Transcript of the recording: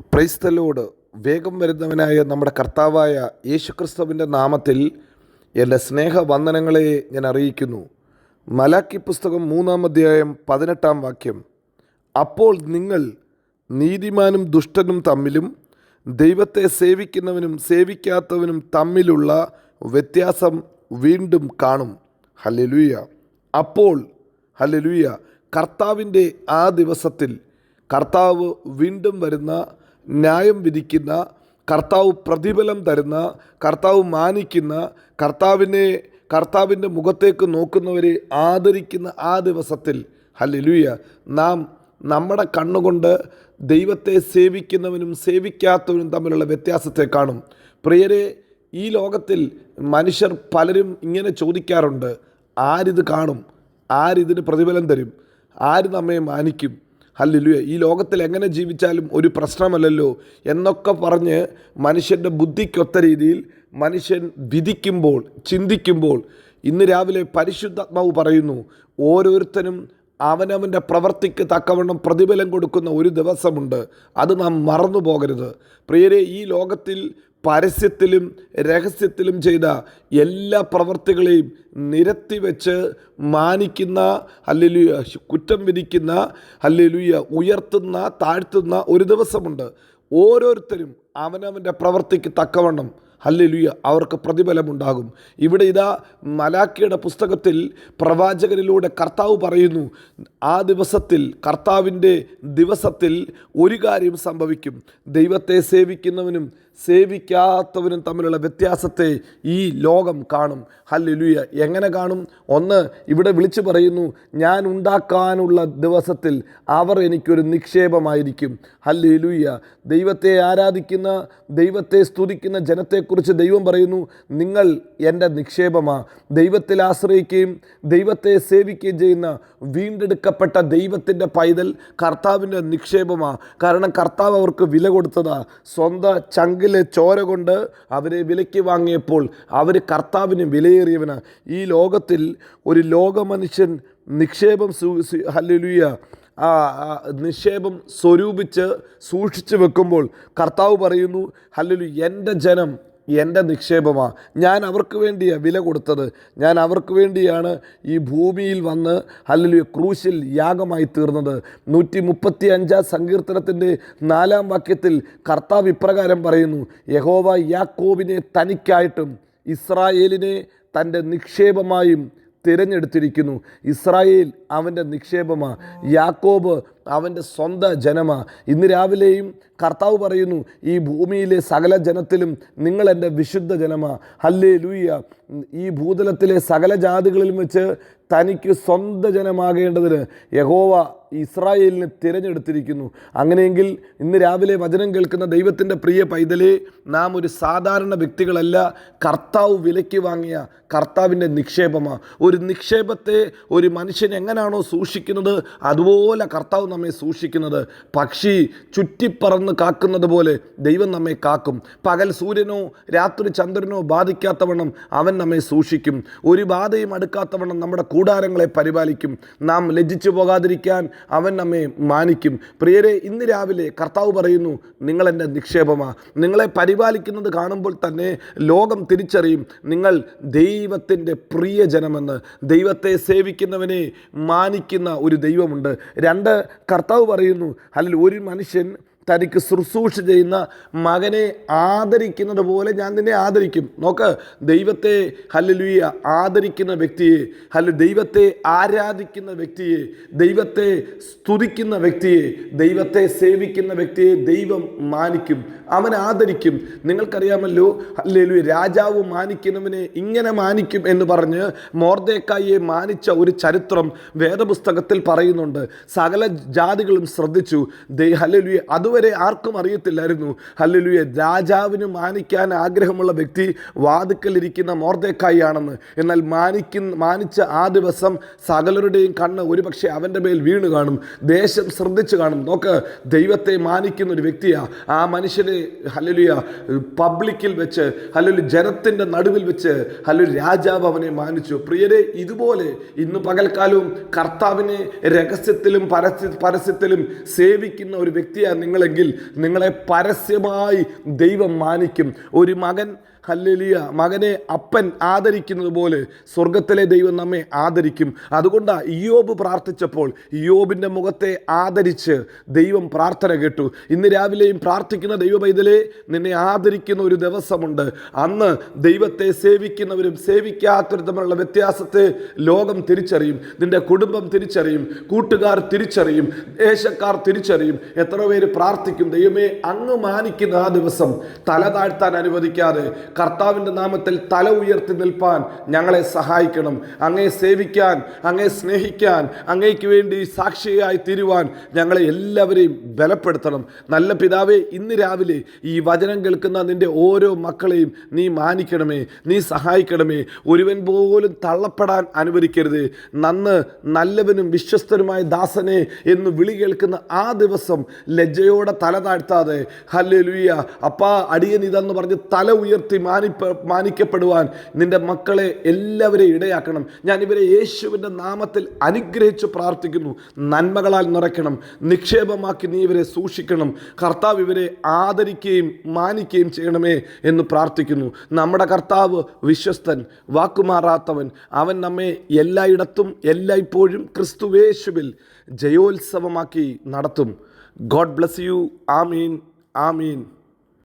Praise the Lord വേഗം വരുന്നവനായ നമ്മുടെ കർത്താവായ യേശുക്രിസ്തുവിന്റെ നാമത്തിൽ എന്റെ സ്നേഹവന്ദനങ്ങളെ ഞാൻ അറിയിക്കുന്നു. മലാക്കി പുസ്തകം മൂന്നാം അധ്യായം പതിനെട്ടാം വാക്യം. അപ്പോൾ നിങ്ങൾ നീതിമാനും ദുഷ്ടനും തമ്മിലും ദൈവത്തെ സേവിക്കുന്നവനും സേവിക്കാത്തവനും തമ്മിലുള്ള വ്യത്യാസം വീണ്ടും കാണും. ഹല്ലേലൂയ. അപ്പോൾ ഹല്ലേലൂയ കർത്താവിന്റെ ആ ദിവസത്തിൽ കർത്താവ് വീണ്ടും വരുന്ന ന്യായം വിധിക്കുന്ന കർത്താവ് പ്രതിഫലം തരുന്ന കർത്താവ് മാനിക്കുന്ന കർത്താവിനെ കർത്താവിന്റെ മുഖത്തേക്ക് നോക്കുന്നവരെ ആദരിക്കുന്ന ആ ദിവസത്തിൽ ഹല്ലേലൂയ നാം നമ്മുടെ കണ്ണുകൊണ്ട് ദൈവത്തെ സേവിക്കുന്നവനും സേവിക്കാത്തവനും തമ്മിലുള്ള വ്യത്യാസത്തെ കാണും. പ്രിയരെ ഈ ലോകത്തിൽ മനുഷ്യർ പലരും ഇങ്ങനെ ചോദിക്കാറുണ്ട്. ആരിത് കാണും? ആരിതിന് പ്രതിഫലം തരും? ആര് നമ്മെ മാനിക്കും? ഹല്ലുയ ഈ ലോകത്തിൽ എങ്ങനെ ജീവിച്ചാലും ഒരു പ്രശ്നമല്ലല്ലോ എന്നൊക്കെ പറഞ്ഞ് മനുഷ്യന്റെ ബുദ്ധിക്കൊത്ത രീതിയിൽ മനുഷ്യൻ വിധിക്കുമ്പോൾ ചിന്തിക്കുമ്പോൾ ഇന്ന് രാവിലെ പരിശുദ്ധാത്മാവ് പറയുന്നു ഓരോരുത്തരും അവനവന്റെ പ്രവർത്തിക്ക് തക്കവണ്ണം പ്രതിഫലം കൊടുക്കുന്ന ഒരു ദിവസമുണ്ട്. അത് നാം മറന്നു പോകരുത് പ്രിയരെ ഈ ലോകത്തിൽ പരസ്യത്തിലും രഹസ്യത്തിലും ചെയ്ത എല്ലാ പ്രവർത്തികളെയും നിരത്തിവെച്ച് മാനിക്കുന്ന അല്ലെലുയ കുറ്റം വിധിക്കുന്ന അല്ലെലുയ ഉയർത്തുന്ന താഴ്ത്തുന്ന ഒരു ദിവസമുണ്ട്. ഓരോരുത്തരും അവനവന്റെ പ്രവർത്തിക്ക് തക്കവണ്ണം ഹല്ലേലൂയ അവർക്ക് പ്രതിഫലമുണ്ടാകും. ഇവിടെ ഇതാ മലാക്കിയുടെ പുസ്തകത്തിൽ പ്രവാചകരിലൂടെ കർത്താവ് പറയുന്നു ആ ദിവസത്തിൽ കർത്താവിന്റെ ദിവസത്തിൽ ഒരു കാര്യം സംഭവിക്കും. ദൈവത്തെ സേവിക്കുന്നവനും സേവിക്കാത്തവനും തമ്മിലുള്ള വ്യത്യാസത്തെ ഈ ലോകം കാണും. ഹല്ലേലൂയ. എങ്ങനെ കാണും? ഒന്ന് ഇവിടെ വിളിച്ചു പറയുന്നു ഞാൻ ഉണ്ടാക്കാനുള്ള ദിവസത്തിൽ അവർ എനിക്കൊരു നിക്ഷേപമായിരിക്കും. ഹല്ലേലൂയ. ദൈവത്തെ ആരാധിക്കുന്ന ദൈവത്തെ സ്തുതിക്കുന്ന ജനത്തെക്കുറിച്ച് ദൈവം പറയുന്നു നിങ്ങൾ എന്റെ നിക്ഷേപമാണ് ദൈവത്തിൽ ആശ്രയിക്കുകയും ദൈവത്തെ സേവിക്കുകയും ചെയ്യുന്ന വീണ്ടെടുക്കപ്പെട്ട ദൈവത്തിന്റെ പൈതൽ കർത്താവിന്റെ നിക്ഷേപമാണ് കാരണം കർത്താവ് അവർക്ക് വില കൊടുത്തതാ. സ്വന്തം ചങ്കിലെ ചോര കൊണ്ട് അവരെ വിലയ്ക്ക് വാങ്ങിയപ്പോൾ അവർ കർത്താവിന് വിലയേറിയവനാ. ഈ ലോകത്തിൽ ഒരു ലോകമനുഷ്യൻ നിക്ഷേപം ഹല്ലുലിയ. നിക്ഷേപം സ്വരൂപിച്ച് സൂക്ഷിച്ചു വെക്കുമ്പോൾ കർത്താവ് പറയുന്നു ഹല്ലുലു എന്റെ ജനം എന്റെ നിക്ഷേപമാണ് ഞാൻ അവർക്ക് വേണ്ടിയാണ് വില കൊടുത്തത്. ഞാൻ അവർക്ക് വേണ്ടിയാണ് ഈ ഭൂമിയിൽ വന്ന് അല്ലെങ്കിൽ ക്രൂശിൽ യാഗമായി തീർന്നത്. നൂറ്റി മുപ്പത്തി അഞ്ചാം സങ്കീർത്തനത്തിന്റെ നാലാം വാക്യത്തിൽ കർത്താവ് ഇപ്രകാരം പറയുന്നു യഹോവ യാക്കോബിനെ തനിക്കായിട്ടും ഇസ്രായേലിനെ തന്റെ നിക്ഷേപമായും തിരഞ്ഞെടുത്തിരിക്കുന്നു. ഇസ്രായേൽ അവന്റെ നിക്ഷേപമാണ് യാക്കോബ് അവന്റെ സ്വന്തം ജനമാണ് ഇന്ന് രാവിലെയും കർത്താവ് പറയുന്നു ഈ ഭൂമിയിലെ സകല ജനത്തിലും നിങ്ങൾ എന്റെ വിശുദ്ധ ജനമാ. ഹല്ലേ ലൂയ്യ ഈ ഭൂതലത്തിലെ സകല ജാതികളിലും വെച്ച് തനിക്ക് സ്വന്തം ജനമാകേണ്ടതിന് യഹോവ ഇസ്രായേലിനെ തിരഞ്ഞെടുത്തിരിക്കുന്നു. അങ്ങനെയെങ്കിൽ ഇന്ന് രാവിലെ വചനം കേൾക്കുന്ന ദൈവത്തിന്റെ പ്രിയ പൈതലേ നാം ഒരു സാധാരണ വ്യക്തികളല്ല. കർത്താവ് വിലയ്ക്ക് വാങ്ങിയ കർത്താവിന്റെ നിക്ഷേപമാണ് ഒരു നിക്ഷേപത്തെ ഒരു മനുഷ്യൻ എങ്ങനെയാണോ സൂക്ഷിക്കുന്നത് അതുപോലെ കർത്താവ് നമ്മെ സൂക്ഷിക്കുന്നത്. പക്ഷി ചുറ്റിപ്പറന്ന് കാക്കുന്നത് പോലെ ദൈവം നമ്മെ കാക്കും. പകൽ സൂര്യനോ രാത്രി ചന്ദ്രനോ ബാധിക്കാത്തവണ്ണം അവൻ നമ്മെ സൂക്ഷിക്കും. ഒരു ബാധയും അടുക്കാത്തവണ്ണം നമ്മുടെ കൂടാരങ്ങളെ പരിപാലിക്കും. നാം ലജ്ജിച്ചു പോകാതിരിക്കാൻ അവൻ നമ്മെ മാനിക്കും. പ്രിയരെ ഇന്ന് രാവിലെ കർത്താവ് പറയുന്നു നിങ്ങളെന്റെ നിക്ഷേപമാണ് നിങ്ങളെ പരിപാലിക്കുന്നത് കാണുമ്പോൾ തന്നെ ലോകം തിരിച്ചറിയും. നിങ്ങൾ ദൈവത്തിന്റെ പ്രിയ ജനമെന്ന് ദൈവത്തെ സേവിക്കുന്നവനെ മാനിക്കുന്ന ഒരു ദൈവമുണ്ട്. രണ്ട് കർത്താവ് പറയുന്നു അല്ലെങ്കിൽ ഒരു മനുഷ്യൻ തനിക്ക് ശുശ്രൂഷ ചെയ്യുന്ന മകനെ ആദരിക്കുന്നത് പോലെ ഞാൻ നിന്നെ ആദരിക്കും. നോക്ക് ദൈവത്തെ ഹല്ലുയ ആദരിക്കുന്ന വ്യക്തിയെ ഹല്ല ദൈവത്തെ ആരാധിക്കുന്ന വ്യക്തിയെ ദൈവത്തെ സ്തുതിക്കുന്ന വ്യക്തിയെ ദൈവത്തെ സേവിക്കുന്ന വ്യക്തിയെ ദൈവം മാനിക്കും അവൻ ആദരിക്കും. നിങ്ങൾക്കറിയാമല്ലോ ഹല്ലേലൂയ രാജാവ് മാനിക്കുന്നവനെ ഇങ്ങനെ മാനിക്കും എന്ന് പറഞ്ഞ് മോർദേക്കായെ മാനിച്ച ഒരു ചരിത്രം വേദപുസ്തകത്തിൽ പറയുന്നുണ്ട്. സകല ജാതികളും ശ്രദ്ധിച്ചു. ദൈ ഹല്ലേലൂയ അതുവരെ ഇതുവരെ ആർക്കും അറിയത്തില്ലായിരുന്നു. ഹല്ലുലുയെ. രാജാവിന് മാനിക്കാൻ ആഗ്രഹമുള്ള വ്യക്തി വാതുക്കലിരിക്കുന്ന മോർദേക്കായി ആണെന്ന് എന്നാൽ മാനിക്കുന്ന മാനിച്ച ആ ദിവസം സകലരുടെയും കണ്ണ് ഒരുപക്ഷെ അവന്റെ മേൽ വീണ് കാണും. ദേശം ശ്രദ്ധിച്ചു കാണും. നോക്ക് ദൈവത്തെ മാനിക്കുന്ന ഒരു വ്യക്തിയാ. ആ മനുഷ്യനെ ഹല്ലുലിയ പബ്ലിക്കിൽ വെച്ച് ഹല്ലുലി ജനത്തിന്റെ നടുവിൽ വെച്ച് ഹല്ലു രാജാവ് അവനെ മാനിച്ചു. പ്രിയരെ ഇതുപോലെ ഇന്ന് പകൽക്കാലവും കർത്താവിനെ രഹസ്യത്തിലും പരസ്യ പരസ്യത്തിലും സേവിക്കുന്ന ഒരു വ്യക്തിയാണ് നിങ്ങൾ ചെയ്യുന്നതെങ്കിൽ നിങ്ങളെ പരസ്യമായി ദൈവം മാനിക്കും. ഒരു മകൻ ഹല്ലേലൂയ. മകനെ അപ്പൻ ആദരിക്കുന്നത് പോലെ സ്വർഗത്തിലെ ദൈവം നമ്മെ ആദരിക്കും. അതുകൊണ്ടാണ് ഇയോബ് പ്രാർത്ഥിച്ചപ്പോൾ ഇയോബിന്റെ മുഖത്തെ ആദരിച്ച് ദൈവം പ്രാർത്ഥന കേട്ടു. ഇന്ന് രാവിലെയും പ്രാർത്ഥിക്കുന്ന ദൈവ പൈതലെ നിന്നെ ആദരിക്കുന്ന ഒരു ദിവസമുണ്ട്. അന്ന് ദൈവത്തെ സേവിക്കുന്നവരും സേവിക്കാത്തവരും തമ്മിലുള്ള വ്യത്യാസത്തെ ലോകം തിരിച്ചറിയും. നിന്റെ കുടുംബം തിരിച്ചറിയും. കൂട്ടുകാർ തിരിച്ചറിയും. ദേശക്കാർ തിരിച്ചറിയും. എത്ര പേര് പ്രാർത്ഥിക്കും. ദൈവമേ അങ്ങ് മാനിക്കുന്ന ആ ദിവസം തല താഴ്ത്താൻ അനുവദിക്കാതെ കർത്താവിന്റെ നാമത്തിൽ തല ഉയർത്തി നിൽപ്പാൻ ഞങ്ങളെ സഹായിക്കണം. അങ്ങയെ സേവിക്കാൻ അങ്ങയെ സ്നേഹിക്കാൻ അങ്ങേക്ക് വേണ്ടി സാക്ഷിയായി തീരുവാൻ ഞങ്ങളെ എല്ലാവരെയും ബലപ്പെടുത്തണം. നല്ല പിതാവെ ഇന്ന് രാവിലെ ഈ വചനം കേൾക്കുന്ന നിന്റെ ഓരോ മക്കളെയും നീ മാനിക്കണമേ നീ സഹായിക്കണമേ. ഒരുവൻ പോലും തള്ളപ്പെടാൻ അനുവദിക്കരുത്. നന്ന് നല്ലവനും വിശ്വസ്തനുമായ ദാസനെ എന്ന് വിളി കേൾക്കുന്ന ആ ദിവസം ലജ്ജയോടെ തല താഴ്ത്താതെ ഹല്ലേ ലുയ്യ അപ്പാ അടിയൻ ഇതെന്ന് പറഞ്ഞ് തല ഉയർത്തി മാനിപ്പ മാനിക്കപ്പെടുവാൻ നിന്റെ മക്കളെ എല്ലാവരെയും ഇടയാക്കണം. ഞാൻ ഇവരെ യേശുവിന്റെ നാമത്തിൽ അനുഗ്രഹിച്ച് പ്രാർത്ഥിക്കുന്നു. നന്മകളാൽ നിറയ്ക്കണം. നിക്ഷേപമാക്കി നീ ഇവരെ സൂക്ഷിക്കണം. കർത്താവ് ഇവരെ ആദരിക്കുകയും മാനിക്കുകയും ചെയ്യണമേ എന്ന് പ്രാർത്ഥിക്കുന്നു. നമ്മുടെ കർത്താവ് വിശ്വസ്തൻ വാക്കുമാറാത്തവൻ. അവൻ നമ്മെ എല്ലായിടത്തും എല്ലായ്പ്പോഴും ക്രിസ്തുവേശുവിൽ ജയോത്സവമാക്കി നടത്തും. God bless you. Amin. Amin.